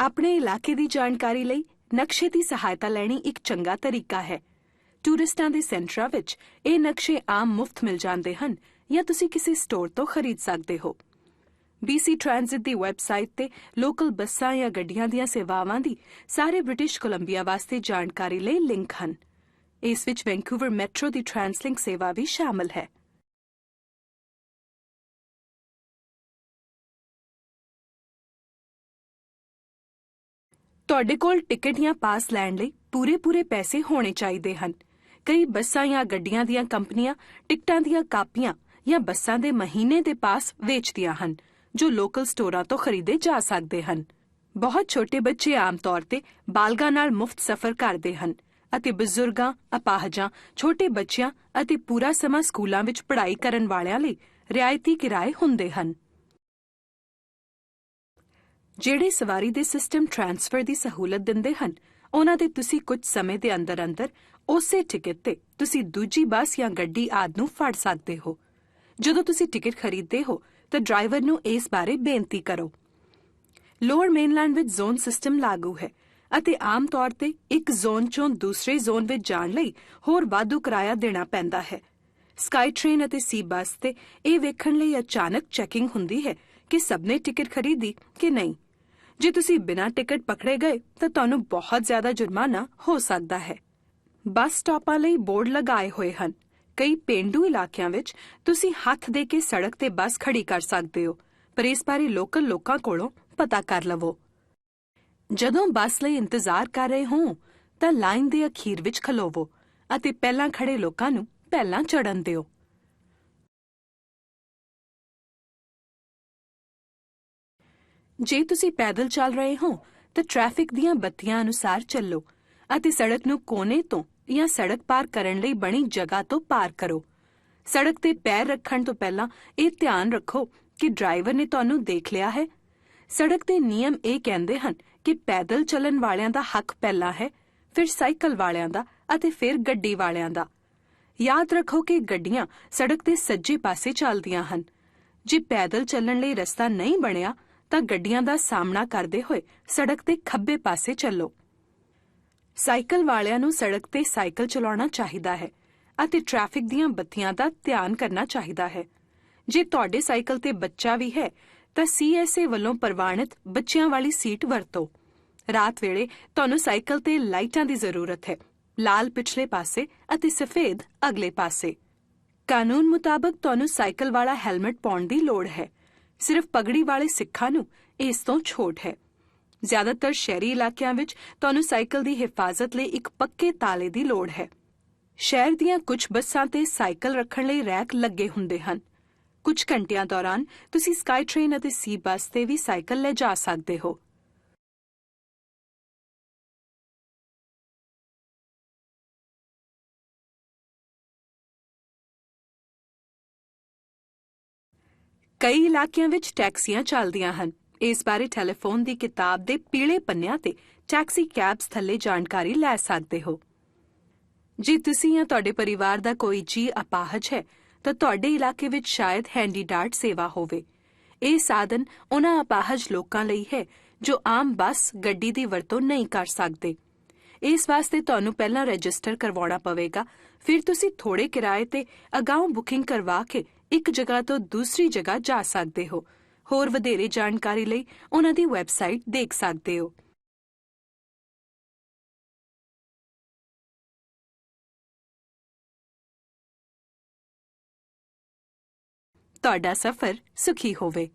ਆਪਣੇ ਇਲਾਕੇ ਦੀ ਜਾਣਕਾਰੀ ਲਈ ਨਕਸ਼ੇ ਦੀ ਸਹਾਇਤਾ ਲੈਣੀ ਇੱਕ ਚੰਗਾ ਤਰੀਕਾ ਹੈ। ਟੂਰਿਸਟਾਂ ਦੇ ਸੈਂਟਰਾਂ ਵਿੱਚ ਇਹ ਨਕਸ਼ੇ ਆਮ ਮੁਫਤ ਮਿਲ ਜਾਂਦੇ ਹਨ ਜਾਂ ਤੁਸੀਂ ਕਿਸੇ ਸਟੋਰ ਤੋਂ ਖਰੀਦ ਸਕਦੇ ਹੋ। BC ਟ੍ਰਾਂਜ਼ਿਟ ਦੀ ਵੈਬਸਾਈਟ ਤੇ ਲੋਕਲ ਬੱਸਾਂ ਜਾਂ ਗੱਡੀਆਂ ਦੀਆਂ ਸੇਵਾਵਾਂ ਦੀ ਸਾਰੇ ਬ੍ਰਿਟਿਸ਼ ਕੋਲੰਬੀਆ ਵਾਸਤੇ ਜਾਣਕਾਰੀ ਲਈ ਲਿੰਕ ਹਨ। ਇਸ ਵਿੱਚ ਵੈਂਕੂਵਰ ਮੈਟਰੋ ਦੀ ਟ੍ਰਾਂਸਲਿੰਕ ਸੇਵਾ ਵੀ ਸ਼ਾਮਲ ਹੈ। ਤੁਹਾਡੇ ਕੋਲ ਟਿਕਟ ਜਾਂ ਪਾਸ ਲੈਣ ਲਈ ਪੂਰੇ-ਪੂਰੇ ਪੈਸੇ ਹੋਣੇ ਚਾਹੀਦੇ ਹਨ। ਕਈ ਬੱਸਾਂ ਜਾਂ ਗੱਡੀਆਂ ਦੀਆਂ ਕੰਪਨੀਆਂ ਟਿਕਟਾਂ ਦੀਆਂ ਕਾਪੀਆਂ ਜਾਂ ਬੱਸਾਂ ਦੇ ਮਹੀਨੇ ਦੇ ਪਾਸ ਵੇਚਦੀਆਂ ਹਨ, ਜੋ ਲੋਕਲ ਸਟੋਰਾਂ ਤੋਂ ਖਰੀਦੇ ਜਾ ਸਕਦੇ ਹਨ। ਬਹੁਤ ਛੋਟੇ ਬੱਚੇ ਆਮ ਤੌਰ ਤੇ ਬਾਲਗਾਂ ਨਾਲ ਮੁਫਤ ਸਫ਼ਰ ਕਰਦੇ ਹਨ ਅਤੇ ਬਜ਼ੁਰਗਾਂ, ਅਪਾਹਜਾਂ, ਛੋਟੇ ਬੱਚਿਆਂ ਅਤੇ ਪੂਰਾ ਸਮਾਂ ਸਕੂਲਾਂ ਵਿੱਚ ਪੜ੍ਹਾਈ ਕਰਨ ਵਾਲਿਆਂ ਲਈ ਰਿਆਇਤੀ ਕਿਰਾਏ ਹੁੰਦੇ ਹਨ। ਜਿਹੜੇ ਸਵਾਰੀ ਦੇ ਸਿਸਟਮ ਟ੍ਰਾਂਸਫਰ ਦੀ ਸਹੂਲਤ ਦਿੰਦੇ ਹਨ, ਉਹਨਾਂ ਦੇ ਤੁਸੀਂ ਕੁਝ ਸਮੇਂ ਦੇ ਅੰਦਰ ਅੰਦਰ ਉਸੇ ਟਿਕਟ ਤੇ ਤੁਸੀਂ ਦੂਜੀ ਬੱਸ ਜਾਂ ਗੱਡੀ ਆਦ ਨੂੰ ਫੜ ਸਕਦੇ ਹੋ। ਜਦੋਂ ਤੁਸੀਂ ਟਿਕਟ ਖਰੀਦਦੇ ਹੋ, ਤਾਂ ਡਰਾਈਵਰ ਨੂੰ ਇਸ ਬਾਰੇ ਬੇਨਤੀ ਕਰੋ। ਲੋਅਰ ਮੇਨਲੈਂਡ ਵਿੱਚ ਜ਼ੋਨ ਸਿਸਟਮ ਲਾਗੂ ਹੈ ਅਤੇ ਆਮ ਤੌਰ ਤੇ ਇੱਕ ਜ਼ੋਨ ਚੋਂ ਦੂਸਰੇ ਜ਼ੋਨ ਵਿੱਚ ਜਾਣ ਲਈ ਹੋਰ ਵਾਧੂ ਕਿਰਾਇਆ ਦੇਣਾ ਪੈਂਦਾ ਹੈ। ਸਕਾਈ ਟ੍ਰੇਨ ਅਤੇ ਸੀ ਬੱਸ ਤੇ ਇਹ ਵੇਖਣ ਲਈ ਅਚਾਨਕ ਚੈਕਿੰਗ ਹੁੰਦੀ ਹੈ ਕਿ ਸਭ ਨੇ ਟਿਕਟ ਖਰੀਦੀ ਕਿ ਨਹੀਂ। ਜੇ ਤੁਸੀਂ ਬਿਨਾਂ ਟਿਕਟ ਪਕੜੇ ਗਏ, ਤਾਂ ਤੁਹਾਨੂੰ ਬਹੁਤ ਜ਼ਿਆਦਾ ਜੁਰਮਾਨਾ ਹੋ ਸਕਦਾ ਹੈ। ਬੱਸ ਸਟਾਪਾਂ ਲਈ ਬੋਰਡ ਲਗਾਏ ਹੋਏ ਹਨ। ਕਈ ਪਿੰਡੂ ਇਲਾਕਿਆਂ ਵਿੱਚ ਤੁਸੀਂ ਹੱਥ ਦੇ ਕੇ ਸੜਕ ਤੇ ਬੱਸ ਖੜੀ ਕਰ ਸਕਦੇ ਹੋ, ਪਰ ਇਸ ਬਾਰੇ ਲੋਕਲ ਲੋਕਾਂ ਕੋਲੋਂ ਪਤਾ ਕਰ ਲਵੋ। ਜਦੋਂ ਬੱਸ ਲਈ ਇੰਤਜ਼ਾਰ ਕਰ ਰਹੇ ਹੋ, ਤਾਂ ਲਾਈਨ ਦੇ ਅਖੀਰ ਵਿੱਚ ਖਲੋਵੋ ਅਤੇ ਪਹਿਲਾਂ ਖੜੇ ਲੋਕਾਂ ਨੂੰ ਪਹਿਲਾਂ ਚੜਨ ਦਿਓ। ਜੇ ਤੁਸੀਂ ਪੈਦਲ ਚੱਲ ਰਹੇ ਹੋ, ਤਾਂ ਟ੍ਰੈਫਿਕ ਦੀਆਂ ਬੱਤੀਆਂ ਅਨੁਸਾਰ ਚੱਲੋ ਅਤੇ ਸੜਕ ਨੂੰ ਕੋਨੇ ਤੋਂ ਜਾਂ ਸੜਕ ਪਾਰ ਕਰਨ ਲਈ ਬਣੀ ਜਗ੍ਹਾ ਤੋਂ ਪਾਰ ਕਰੋ। ਸੜਕ ਤੇ ਪੈਰ ਰੱਖਣ ਤੋਂ ਪਹਿਲਾਂ ਇਹ ਧਿਆਨ ਰੱਖੋ ਕਿ ਡਰਾਈਵਰ ਨੇ ਤੁਹਾਨੂੰ ਦੇਖ ਲਿਆ ਹੈ। ਸੜਕ ਦੇ ਨਿਯਮ ਇਹ ਕਹਿੰਦੇ ਹਨ ਕਿ ਪੈਦਲ ਚੱਲਣ ਵਾਲਿਆਂ ਦਾ ਹੱਕ ਪਹਿਲਾਂ ਹੈ, ਫਿਰ ਸਾਈਕਲ ਵਾਲਿਆਂ ਦਾ ਅਤੇ ਫਿਰ ਗੱਡੀ ਵਾਲਿਆਂ ਦਾ। ਯਾਦ ਰੱਖੋ ਕਿ ਗੱਡੀਆਂ ਸੜਕ ਦੇ ਸੱਜੇ ਪਾਸੇ ਚੱਲਦੀਆਂ ਹਨ। ਜੇ ਪੈਦਲ ਚੱਲਣ ਲਈ ਰਸਤਾ ਨਹੀਂ ਬਣਿਆ ਤਾਂ ਗੱਡੀਆਂ ਦਾ ਸਾਹਮਣਾ ਕਰਦੇ ਹੋਏ ਸੜਕ ਦੇ ਖੱਬੇ ਪਾਸੇ ਚੱਲੋ। ਸਾਈਕਲ ਵਾਲਿਆਂ ਨੂੰ ਸੜਕ ਤੇ ਸਾਈਕਲ ਚਲਾਉਣਾ ਚਾਹੀਦਾ ਹੈ ਅਤੇ ਟ੍ਰੈਫਿਕ ਦੀਆਂ ਬੱਤੀਆਂ ਦਾ ਧਿਆਨ ਕਰਨਾ ਚਾਹੀਦਾ ਹੈ। ਜੇ ਤੁਹਾਡੇ ਸਾਈਕਲ ਤੇ ਬੱਚਾ ਵੀ ਹੈ, ਤਾਂ ਸੀਐਸਏ ਵੱਲੋਂ ਪ੍ਰਵਾਨਿਤ ਬੱਚਿਆਂ ਵਾਲੀ ਸੀਟ ਵਰਤੋ। ਰਾਤ ਵੇਲੇ ਤੁਹਾਨੂੰ ਸਾਈਕਲ ਤੇ ਲਾਈਟਾਂ ਦੀ ਜ਼ਰੂਰਤ ਹੈ, ਲਾਲ ਪਿਛਲੇ ਪਾਸੇ ਅਤੇ ਸਫੇਦ ਅਗਲੇ ਪਾਸੇ। ਕਾਨੂੰਨ ਮੁਤਾਬਕ ਤੁਹਾਨੂੰ ਸਾਈਕਲ ਵਾਲਾ ਹੈਲਮਟ ਪਾਉਣ ਦੀ ਲੋੜ ਹੈ। ਸਿਰਫ ਪਗੜੀ ਵਾਲੇ ਸਿੱਖਾਂ ਨੂੰ ਇਸ ਤੋਂ ਛੋਟ ਹੈ। ਜ਼ਿਆਦਾਤਰ ਸ਼ਹਿਰੀ ਇਲਾਕਿਆਂ ਵਿੱਚ ਤੁਹਾਨੂੰ ਸਾਈਕਲ ਦੀ ਹਿਫਾਜ਼ਤ ਲਈ ਇੱਕ ਪੱਕੇ ਤਾਲੇ ਦੀ ਲੋੜ ਹੈ। ਸ਼ਹਿਰ ਦੀਆਂ ਕੁਝ ਬੱਸਾਂ ਤੇ ਸਾਈਕਲ ਰੱਖਣ ਲਈ ਰੈਕ ਲੱਗੇ ਹੁੰਦੇ ਹਨ। ਕੁਝ ਘੰਟਿਆਂ ਦੌਰਾਨ ਤੁਸੀਂ ਸਕਾਈ ਟ੍ਰੇਨ ਅਤੇ ਸੀ ਬੱਸ ਤੇ ਵੀ ਸਾਈਕਲ ਲੈ ਜਾ ਸਕਦੇ ਹੋ। ਕਈ ਇਲਾਕਿਆਂ ਵਿੱਚ ਟੈਕਸੀਆਂ ਚੱਲਦੀਆਂ ਹਨ। ਇਸ ਬਾਰੇ ਟੈਲੀਫੋਨ ਦੀ ਕਿਤਾਬ ਦੇ ਪੀਲੇ ਪੰਨਿਆਂ ਤੇ ਟੈਕਸੀ ਕੈਬਸ ਥੱਲੇ ਜਾਣਕਾਰੀ ਲੈ ਸਕਦੇ ਹੋ। ਜੇ ਤੁਸੀਂ ਜਾਂ ਤੁਹਾਡੇ ਪਰਿਵਾਰ ਦਾ ਕੋਈ ਜੀ ਅਪਾਹਜ ਹੈ, ਤਾਂ ਤੁਹਾਡੇ ਇਲਾਕੇ ਵਿੱਚ ਸ਼ਾਇਦ ਹੈਂਡੀ ਡਾਰਟ ਸੇਵਾ ਹੋਵੇ। ਇਹ ਸਾਧਨ ਉਹਨਾਂ ਅਪਾਹਜ ਲੋਕਾਂ ਲਈ ਹੈ ਜੋ ਆਮ ਬੱਸ, ਗੱਡੀ ਦੀ ਵਰਤੋਂ ਨਹੀਂ ਕਰ ਸਕਦੇ। ਇਸ ਵਾਸਤੇ ਤੁਹਾਨੂੰ ਪਹਿਲਾਂ ਰਜਿਸਟਰ ਕਰਵਾਉਣਾ ਪਵੇਗਾ। ਫਿਰ ਤੁਸੀਂ ਥੋੜੇ ਕਿਰਾਏ ਤੇ ਅਗਾਊਂ ਬੁਕਿੰਗ ਕਰਵਾ ਕੇ ਇੱਕ ਜਗ੍ਹਾ ਤੋਂ ਦੂਸਰੀ ਜਗ੍ਹਾ ਜਾ ਸਕਦੇ ਹੋ। ਹੋਰ ਵਧੇਰੇ ਜਾਣਕਾਰੀ ਲਈ ਉਹਨਾਂ ਦੀ ਵੈਬਸਾਈਟ ਦੇਖ ਸਕਦੇ ਹੋ। ਤੁਹਾਡਾ ਸਫ਼ਰ ਸੁਖੀ ਹੋਵੇ।